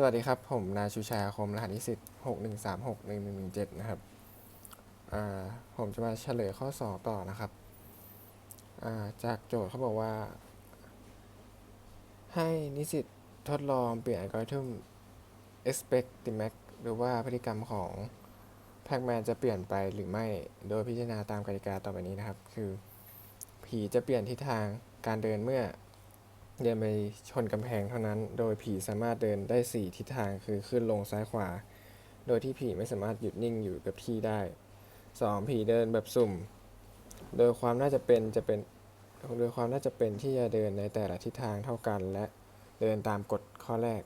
สวัสดีครับ ผมนายชูชาคมรหัสนิสิตหกหนึ่งสามหกหนึ่งหนึ่งหนึ่งเจ็ดนะครับผมจะมาเฉลยข้อสอบต่อนะครับาจากโจทย์เขาบอกว่า ให้นิสิตทดลองเปลี่ยนอัลกอริทึม expect t m a x หรือว่าพฤติกรรมของแพ็กแมนจะเปลี่ยนไปหรือไม่โดยพิจารณาตามกติกาต่อไปนี้นะครับ คือ ผีจะเปลี่ยนทิศทางการเดินเมื่อ เดินไปชนกำแพงเท่านั้น โดยผีสามารถเดินได้ 4 ทิศทางคือขึ้นลงซ้ายขวา โดยที่ผีไม่สามารถหยุดนิ่งอยู่กับที่ได้ 2. ผีเดินแบบสุ่ม โดยความน่าจะเป็นจะเป็นโดยความน่าจะเป็นที่จะเดินในแต่ละทิศทางเท่ากัน และเดินตามกฎข้อแรก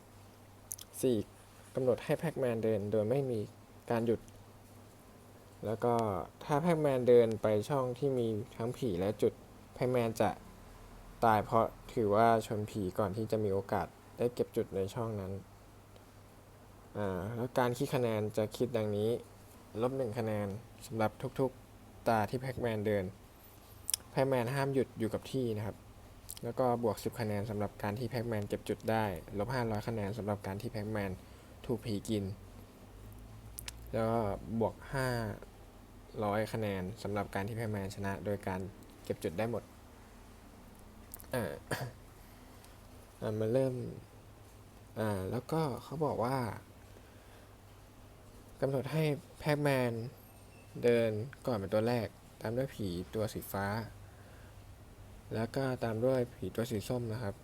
4. กำหนดให้แพ็กแมนเดินโดยไม่มีการหยุด แล้วก็ถ้าแพ็กแมนเดินไปช่องที่มีทั้งผีและจุดแพ็กแมนจะ ตายเพราะถือว่าชนผีก่อนที่จะมีโอกาสได้เก็บจุดในช่องนั้น อ่า แล้วการคิดคะแนนจะคิดดังนี้ ลบหนึ่งคะแนนสำหรับทุกๆตาที่แพ็กแมนเดิน แพ็กแมนห้ามหยุดอยู่กับที่นะครับ แล้วก็บวก 10 คะแนนสำหรับการที่แพ็กแมนเก็บจุดได้ ลบ 500 คะแนนสำหรับการที่แพ็กแมนถูกผีกิน แล้วก็บวก 500 คะแนนสำหรับการที่แพ็กแมนชนะ โดยการเก็บจุดได้หมด อ่าอ่ามันเริ่ม อ่า แล้วก็เขาบอกว่ากำหนดให้แพ็กแมนเดินก่อนเป็นตัวแรก ตามด้วยผีตัวสีฟ้า แล้วก็ตามด้วยผีตัวสีส้มนะครับ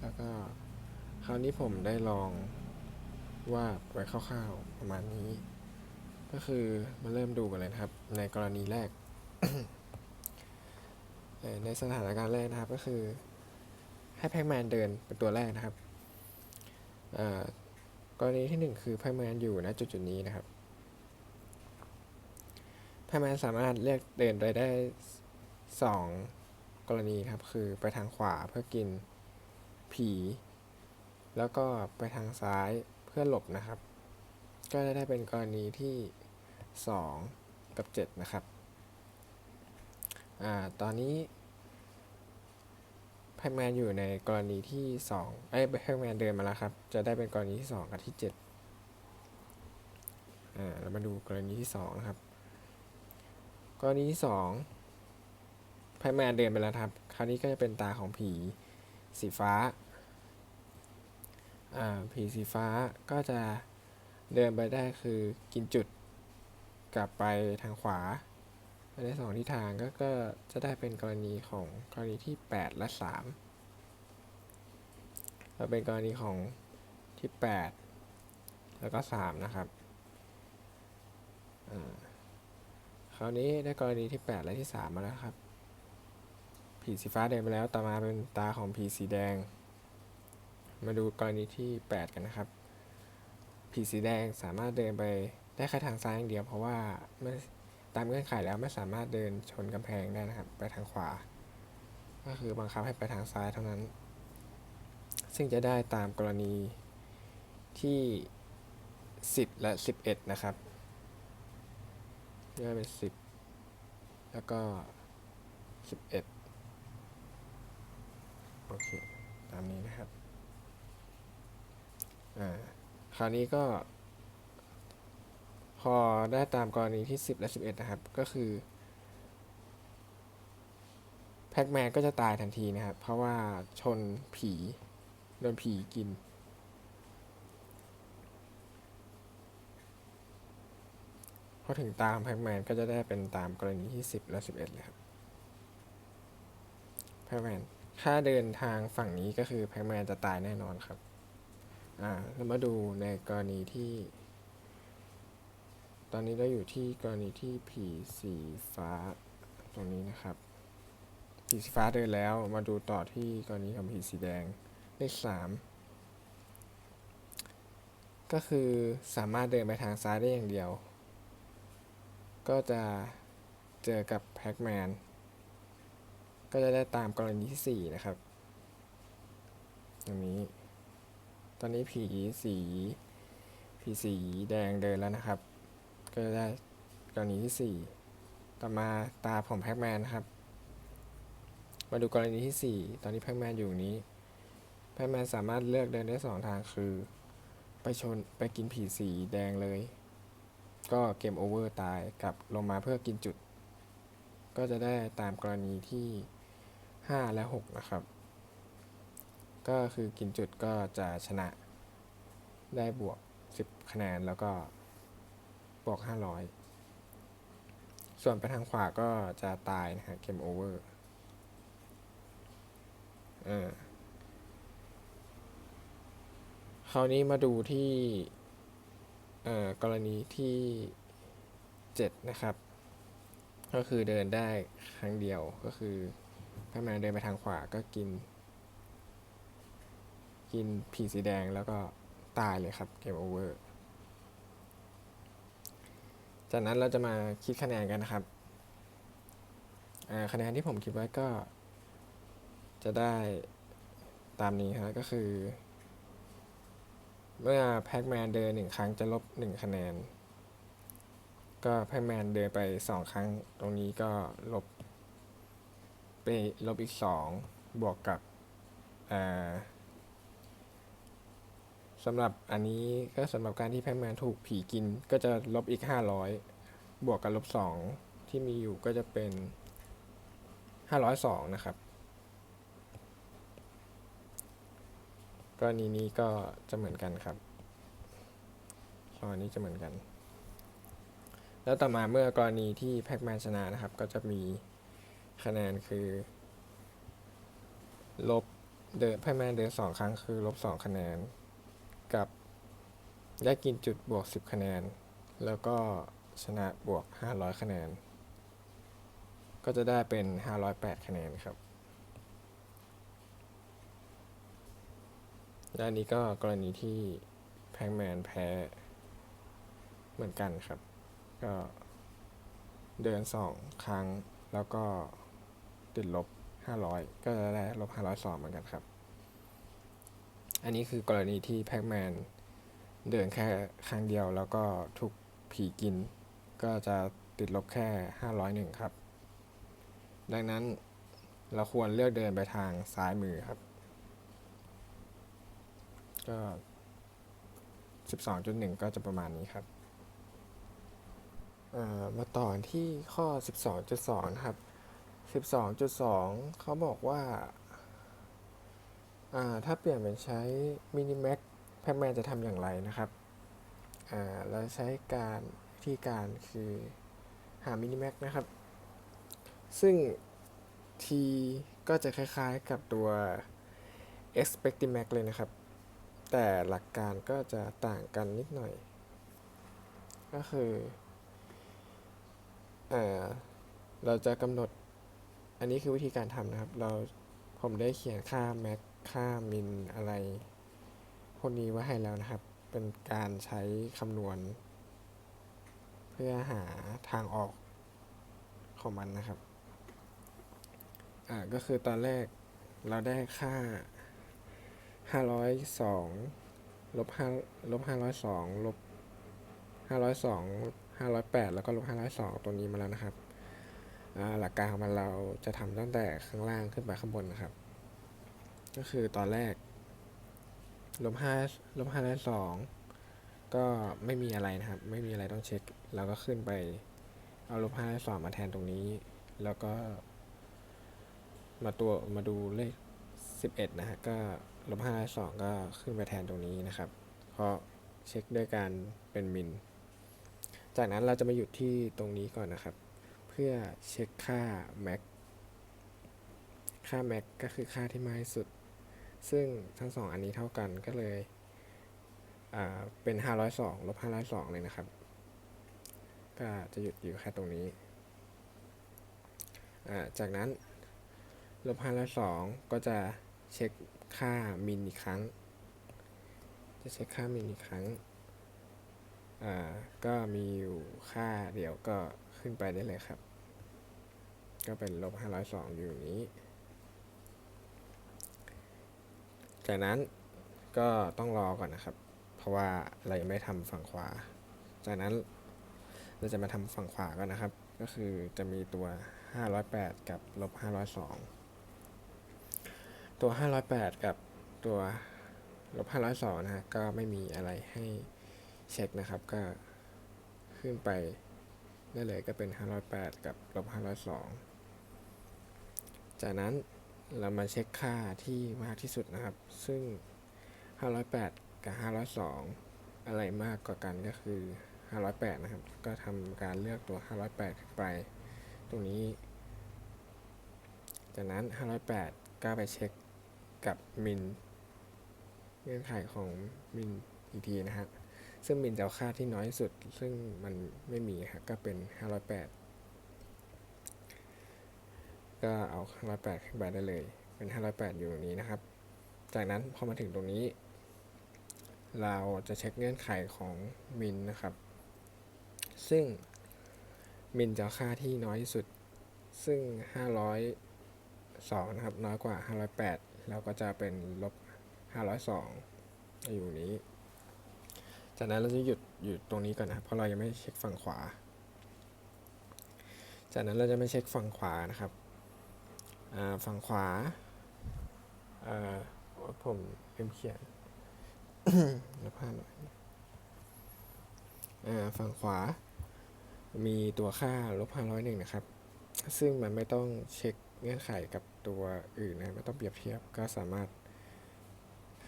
แล้วก็คราวนี้ผมได้ลองวาดไว้คร่าวๆประมาณนี้ ก็คือมาเริ่มดูกันเลยครับ ในกรณีแรก ในสถานการณ์แรกนะครับก็คือให้แพ็กแมนเดินเป็นตัวแรกนะครับกรณีที่หนึ่งคือแพ็กแมนอยู่ณจุดจุดนี้นะครับแพ็กแมนสามารถเลือกเดินไปได้สองกรณีครับคือไปทางขวาเพื่อกินผี แล้วก็ไปทางซ้ายเพื่อหลบนะครับ ก็จะได้เป็นกรณีที่สองกับ 7 นะครับอ่าตอนนี้ แพ็กแมนอยู่ในกรณีที่สองเอ้ยแพ็กแมนเดินมาแล้วครับ จะได้เป็นกรณีที่สองกับที่เจ็ดอ่า เรามาดูกรณีที่สองนะครับ กรณีที่สองแพ็กแมนเดินไปแล้วครับ คราวนี้ก็จะเป็นตาของผีสีฟ้า อ่า ผีสีฟ้าก็จะเดินไปได้คือกินจุด กลับไปทางขวา ไปได้สองทิศทางก็ก็จะได้เป็นกรณีของกรณีที่ 8 และ3แล้วเป็นกรณีของที่ 8 แล้วก็ 3 นะครับคราวนี้ได้กรณีที่ 8 และที่ 3 มาแล้วครับ ผีสีฟ้าเดินไปแล้วต่อมาเป็นตาของผีสีแดง มาดูกรณีที่ 8 กันนะครับ ผีสีแดงสามารถเดินไปได้แค่ทางซ้ายอย่างเดียวเพราะว่าไม่ ตามเงื่อนไขแล้วไม่สามารถเดินชนกำแพงได้นะครับ ไปทางขวา ก็คือบังคับให้ไปทางซ้ายเท่านั้น ซึ่งจะได้ตามกรณีที่ 10 และ 11 นะครับก็เป็น 10 แล้วก็ 11 โอเค ตามนี้นะครับ อ่า คราวนี้ก็ พอได้ตามกรณีที่ 10 และ 11 นะครับ ก็คือแพ็กแมนก็จะตายทันทีนะครับ เพราะว่าชนผีโดนผีกิน พอถึงตามแพ็กแมนก็จะได้เป็นตามกรณีที่ 10 และ 11 เลยครับแพ็กแมนถ้าเดินทางฝั่งนี้ก็คือแพ็กแมนจะตายแน่นอนครับ อ่าเรามาดูในกรณีที่ อนนี้เราอยู่ที่กรณีที่ผีสีฟ้าตรงนี้นะครับผีสีฟ้าเดินแล้วมาดูต่อที่กรณีของผีสีแดงเลขสามก็คือสามารถเดินไปทางซ้ายได้อย่างเดียว ก็จะเจอกับแพ็กแมนก็จะได้ตามกรณีที่สี่นะครับตรงนี้ ตอนนี้ผีสีผีสีแดงเดินแล้วนะครับ ก็จะได้กรณีที่ 4 ต่อมาตาผมแพ็กแมนนะครับ มาดูกรณีที่ 4 ตอนนี้แพ็กแมนอยู่นี้ แพทแมนสามารถเลือกเดินได้สองทางคือ ไปชนไปกินผีสีแดงเลย ก็เกมโอเวอร์ตายกับลงมาเพื่อกินจุด ก็จะได้ตามกรณีที่ 5 และ 6 นะครับ ก็คือกินจุดก็จะชนะได้บวก 10 คะแนนแล้วก็ บวก 500 ส่วนไปทางขวาก็จะตายนะฮะเกมโอเวอร์เออคราวนี้มาดูที่เอ่อกรณีที่ 7 นะครับ ก็คือเดินได้ครั้งเดียวก็คือถ้าแมนเดินไปทางขวาก็กิน กินผีสีแดงแล้วก็ตายเลยครับเกมโอเวอร์ จากนั้นเราจะมาคิดคะแนนกันนะครับคะแนนที่ผมคิดไว้ก็ จะได้ตามนี้ครับก็คือ เมื่อแพ็กแมนเดินหนึ่งครั้งจะลบหนึ่งคะแนน ก็แพ็กแมนเดินไปสองครั้ง ตรงนี้ก็ลบไปลบอีกสองบวกกับอ่า สำหรับอันนี้ก็สำหรับการที่แพ็กแมนถูกผีกินก็จะลบอีก 500 บวกกับลบ 2 ที่มีอยู่ก็จะเป็น 502 นะครับกรณีนี้ก็จะเหมือนกันครับกรณีจะเหมือนกัน แล้วต่อมาเมื่อกรณีที่แพ็กแมนชนะนะครับ ก็จะมีคะแนนคือ ลบเดแพ็กแมนเดินสองครั้งคือลบสองคะแนน กับได้กินจุดบวก 10 คะแนน แล้วก็ชนะบวก 500 คะแนน ก็จะได้เป็น 508 คะแนนครับและอันนี้ก็กรณีที่แพงแมนแพ้เหมือนกันครับ ก็เดิน 2 ครั้งแล้วก็ติดลบ 500 ก็จะได้ลบ 502 เหมือนกันครับ อันนี้คือกรณีที่แพ็กแมนเดินแค่ครั้งเดียว แล้วก็ถูกผีกิน ก็จะติดลบแค่ 501 ครับ ดังนั้นเราควรเลือกเดินไปทางซ้ายมือครับ ก็ 12.1 ก็จะประมาณนี้ครับมาต่อที่ข้อ 12.2 นะครับ 12.2 เขาบอกว่า ถ้าเปลี่ยนเป็นใช้มินิแม็กแพ็กแมนจะทำอย่างไรนะครับเราใช้การวิธีการคือหามินิแม็กนะครับ ซึ่ง T ก็จะคล้ายๆกับตัว Expectimax เลยนะครับ แต่หลักการก็จะต่างกันนิดหน่อย ก็คือเอเราจะกำหนด อันนี้คือวิธีการทำนะครับ เราผมได้เขียนค่า max ค่า min อะไร พวกนี้ไว้ให้แล้วนะครับ เป็นการใช้คำนวณ เพื่อหาทางออกของมันนะครับ อ่าก็คือตอนแรกเราได้ค่า 502ลบ5ลบ502ลบ502 508 แล้วก็ลบ502 ตัวนี้มาแล้วนะครับ หลักการของมันเราจะทำตั้งแต่ข้างล่างขึ้นไปข้างบนนะครับ ก็คือตอนแรกลบ5ลบ502ก็ไม่มีอะไรนะครับ ไม่มีอะไรต้องเช็คเราก็ขึ้นไป เอาลบ502มาแทนตรงนี้ แล้วก็ มาตัวมาดูเลข11นะฮะก็ลบ502ก็ขึ้นไปแทนตรงนี้นะครับ เพราะเช็คด้วยการเป็นมิน จากนั้นเราจะมาหยุดที่ตรงนี้ก่อนนะครับ เพื่อเช็คค่า max ค่า max ก็คือค่าที่มากที่สุด ซึ่งทั้งสองอันนี้เท่ากันก็เลยอ่าเป็น 502ลบ502 เลยนะครับ ก็จะหยุดอยู่แค่ตรงนี้าจากนั้นลบ502 ก็จะเช็คค่ามินอีกครั้ง จะเช็คค่ามินอีกครั้ง ก็มีอยู่ค่าเดียวก็ขึ้นไปได้เลยครับ ก็เป็นลบ502 อยู่นี้ จากนั้นก็ต้องรอก่อนนะครับ เพราะว่าเรายังไม่ทำฝั่งขวา จากนั้นเราจะมาทำฝั่งขวาก่อนนะครับ ก็คือจะมีตัว 508 กับลบ502 ตัว 508 กับตัวลบ502นะฮะก็ไม่มีอะไรให้เช็คนะครับ ก็ขึ้นไปได้เลยก็เป็น 508 กับลบ502 จากนั้น เรามาเช็คค่าที่มากที่สุดนะครับ ซึ่ง 508 กับ 502 อะไรมากกว่ากันก็คือ 508 นะครับ ก็ทำการเลือกตัว 508 ไป ตรงนี้ จากนั้น 508 ก็ไปเช็คกับมินเงื่อนไขของมินอีกทีนะฮะซึ่งมินจะเอาค่าที่น้อยที่สุด ซึ่งมันไม่มีครับก็เป็น 508 ก็เอา508ขึ้นไปได้เลย เป็น 508 อยู่ตรงนี้นะครับ จากนั้นพอมาถึงตรงนี้ เราจะเช็คเงื่อนไขของมินนะครับ ซึ่งมินจะค่าที่น้อยที่สุด ซึ่ง 502 นะครับ น้อยกว่า 508 แล้วก็จะเป็นลบ 502 อยู่นี้ จากนั้นเราจะหยุดอยู่ตรงนี้ก่อนนะ เพราะเรายังไม่เช็คฝั่งขวา จากนั้นเราจะไม่เช็คฝั่งขวานะครับ ฝั่งขวาอ่าโอ๊ยผมลืมเขียนลบห้าหน่อยฝั่งขวา มีตัวค่าลบ501นะครับ ซึ่งมันไม่ต้องเช็คเงื่อนไขกับตัวอื่นนะไม่ต้องเปรียบเทียบก็สามารถ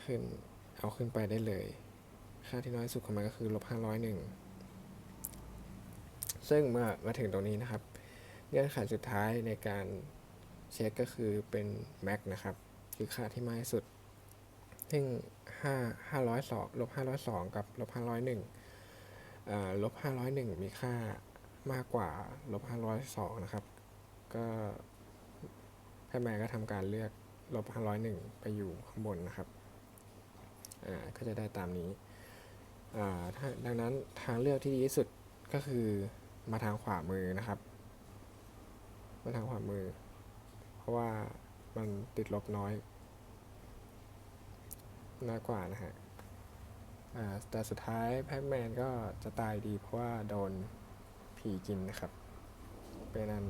ขึ้นเอาขึ้นไปได้เลย ค่าที่น้อยสุดของมันก็คือลบ501ซึ่งเมื่อมาถึงตรงนี้นะครับ เงื่อนไขสุดท้ายในการ เช็คก็คือเป็น max นะครับ คือค่าที่มากที่สุด ซึ่ง 5 502ลบ502 กับลบ501อ่าลบ501 มีค่ามากกว่าลบ502 นะครับ ก็แพทย์แมนก็ทำการเลือกลบ501 ไปอยู่ข้างบนนะครับ อ่า ก็จะได้ตามนี้ อ่าดังนั้นทางเลือกที่ดีที่สุดก็คือมาทางขวามือนะครับ มาทางขวามือ ราะว่ามันติดลบน้อย น้อยกว่านะฮะแต่สุดท้ายแพ็กแมนก็จะตายดีเพราะว่าโดนผีกินนะครับ เป็นอัน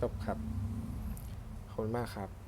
จบครับ ขอบคุณมากครับ